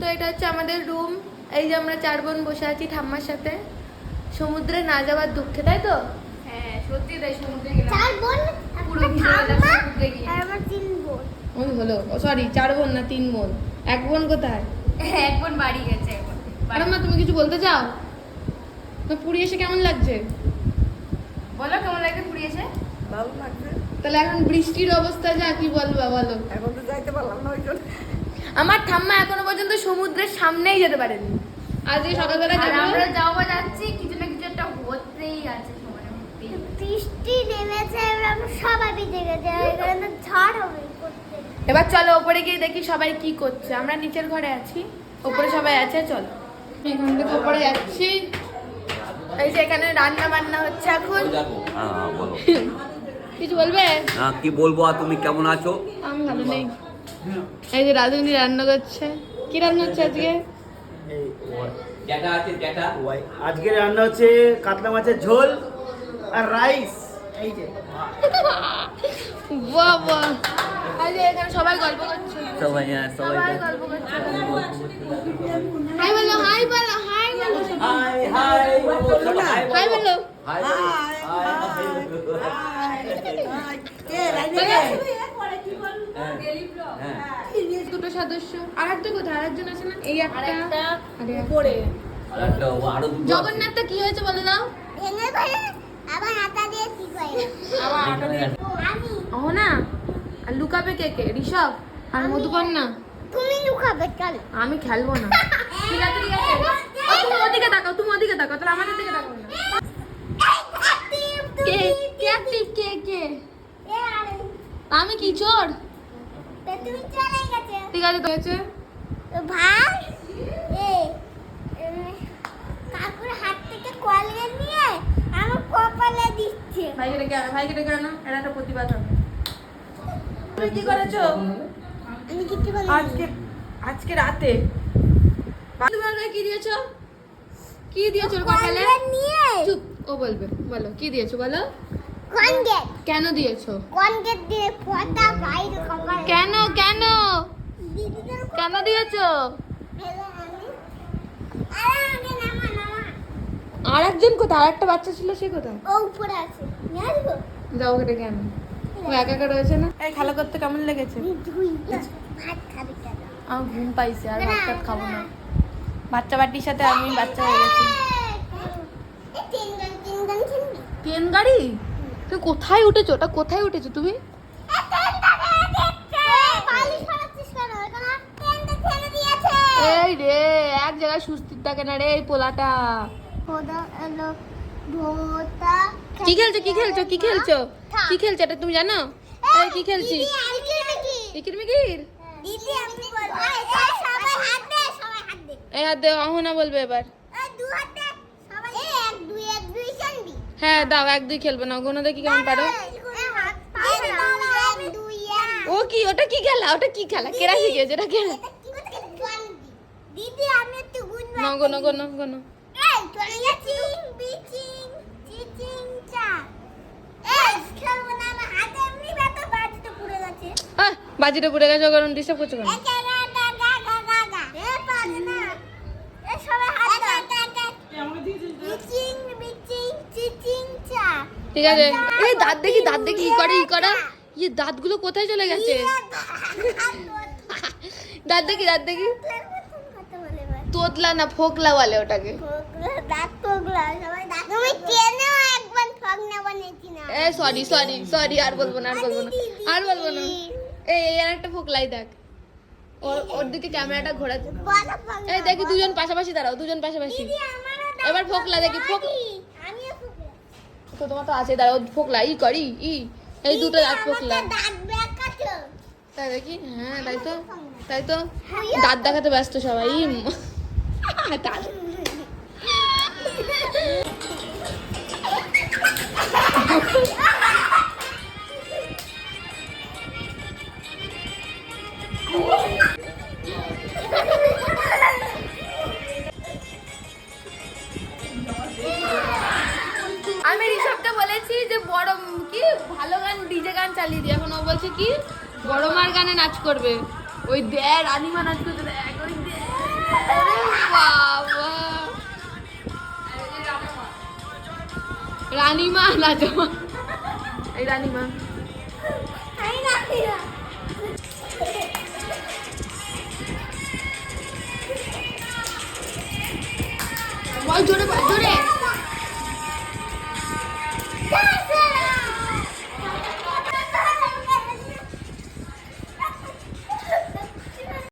তো এটা হচ্ছে আমাদের রুম এই যে আমরা চার বোন বসে আছি ঠাম্মার সাথে। সমুদ্রে না যাওয়ার দুঃখে তাই তো? হ্যাঁ সত্যি তাই সমুদ্রে গেলাম। চার বোন? পুরো একটা ভিজে গেলাম ঠাম্মা আর আমার তিন বোন। ওই হলো সরি চার বোন না তিন বোন? এক বোন কোথায়? হ্যাঁ, এক বোন বাড়ি গেছে এখন। তুমি কিছু বলতে চাও? তো পুরী এসে কেমন লাগছে? বলো কেমন লাগে পুরী এসে? ভালো লাগছে। তাহলে এখন বৃষ্টির অবস্থা যা কি বলব বলো? এখন তো যাইতে পারলাম না ওই জন্য। আমার ঠাম্মা এখনও পর্যন্ত সমুদ্রের সামনেই যেতে পারেনি। আজকে সকালবেলা যাব? আমরা যাওয়া যাচ্ছি কিছু না কিছু একটা হতেই আছে। বৃষ্টি নেমেছে এবার আমরা সবাই ভিজে গেছে ঝড় হবে এবার চলো ওপরে গিয়ে দেখি সবাই কি করছে। আমরা নিচের ঘরে আছি ওপরে সবাই আছে চলো। এখান থেকে ওপরে যাচ্ছি। এই যে এখানে রান্না বান্না হচ্ছে এখন। হ্যাঁ হ্যাঁ, বলো। কিছু বলবে? হ্যাঁ কি বলব আর তুমি কেমন আছো? আমি ভালো নেই। এই যে রাজনী রান্না করছে। কি রান্না হচ্ছে আজকে? আজকে রান্না হচ্ছে কাতলা মাছের ঝোল আর রাইস। এই যে। এই যে এখানে সবাই গল্প করছে। সবাই হ্যাঁ সবাই গল্প করছে। হাই বলো হাই বলো হাই বলো। হাই হাই হাই বলো। হাই হ্যাঁ দুটো সদস্য। আর একটা কোথায়? আরেকজন আছে না? এই একটা। উপরে। আর আরও। জগন্নাথটা কি হয়েছে বলে দাও। ভেঙে আবার হাতা দিয়ে ঠিক আবার আটা দিয়ে। আমি। ও না আর লুকাবে কে কে? ঋষভ আর মধুকন্যা তুমি লুকাবে চল আমি খেলব না। ঠিক আছে ঠিক আছে। তুমি ওদিকে তাকাও তুমি ওদিকে তাকাও তাহলে আমাদের দিকে তাকাও না। কে? কে? কে কে? আমি কি চোর? ঠিক আছে তো হয়েছে ভাই কাকুর হাত থেকে কলগেট নিয়ে আমার কপালে দিচ্ছে। ভাইকে ডেকে আনো ভাইকে ডেকে আনো এটা একটা প্রতিবাদ হবে। তুমি কি করেছ? আমি কিছু বলি আজকে আজকে রাতে। তুমি আমাকে কি দিয়েছ? কি দিয়েছ কপালে? নিয়ে। চুপ ও বলবে বলো কি দিয়েছ বলো? কনগেট কেন দিয়েছ? কনগেট দিয়ে ফটা বাইরে কপালে কেন কেন? কেন দিয়েছ? আরে আগে নামা নামা আর একজন কোথায়? আর একটা বাচ্চা ছিল সে কোথায়? ও উপরে আছে। যাও ওকে ডেকে আনো। ও একা একা রয়েছে না? এই খেলা করতে কেমন লেগেছে? ভাত খাবি কেন? আমার ঘুম পাইছে আর ভাত টাত খাব না। বাচ্চা বাটির সাথে আমি বাচ্চা হয়ে গেছি। ট্রেন গাড়ি? তুমি কোথায় উঠেছো? ওটা কোথায় উঠেছো তুমি? এই রে, এক জায়গায় সুস্থির থাকে না রে এই পোলাটা? কি খেলছো? কি খেলছো? কি খেলছো? কি খেলছো? এটা তুমি জানো? এই, কি খেলছিস? ইকির মিকির এই হাত দে, অহনা বলবে এবার। দু হাত দে সবাই এই এক দুই এক দুই জানবি হ্যাঁ দাও এক দুই খেলবে না গোনা দেখি কেমন পারো। ও কি ওটা কি খেলা? ওটা কি খেলা? কেরা শিখেছে? এটা খেলা? এটা কি করতে গেলে? জানবি দিদি। আমি একটু গুণ না গোনো গোনো গোনো এই চলে যাচ্ছি বিচিং চিচিং চা এই খেলব না আমার হাতে এমনি ব্যথা বাড়িতে পুড়ে গেছে আহ বাজিটা পড়ে গেছে কারণ ডিস্টার্ব করছ কেন এই গা গা গা গা গা গা গা এ পারে না এ সবাই হাত দাও বিচিং বিচিং চিচিং চা ঠিক আছে? এই দাঁত দেখি দাঁত দেখি ই করে ই করে। ইয়ে দাঁতগুলো কোথায় চলে গেছে? দাঁত। দেখি দাঁত দেখি। তোতলা না ফোকলা বলে ওটাকে? এ সরি সরি সরি আর বলব না আর বলব না। আর বলব না। এই এই আর একটা ফোকলাই দেখ। ওর ওর দিকে ক্যামেরাটা ঘোরা। এই দেখি দুজন পাশাপাশি দাঁড়াও দুজন পাশাপাশি। এবার ফোকলা দেখি ফোকলা তো তোমার তো আছে দাঁড়াও ফোকলা ই করি ই এই দুটো দাঁত ফোকলা তাই দেখি? হ্যাঁ তাই তো তাই তো। দাঁত দেখাতে ব্যস্ত সবাই। দাঁত আমি গরম কি ভালো গান ডিজে গান চালিয়ে দিই। এখন ও বলছে কি গরমার গানে নাচ করবে। ওই দে রানিমা নাচ করতে দেখ ওই রানিমা নাচমা এই রানিমা। বল জোরে জোরে।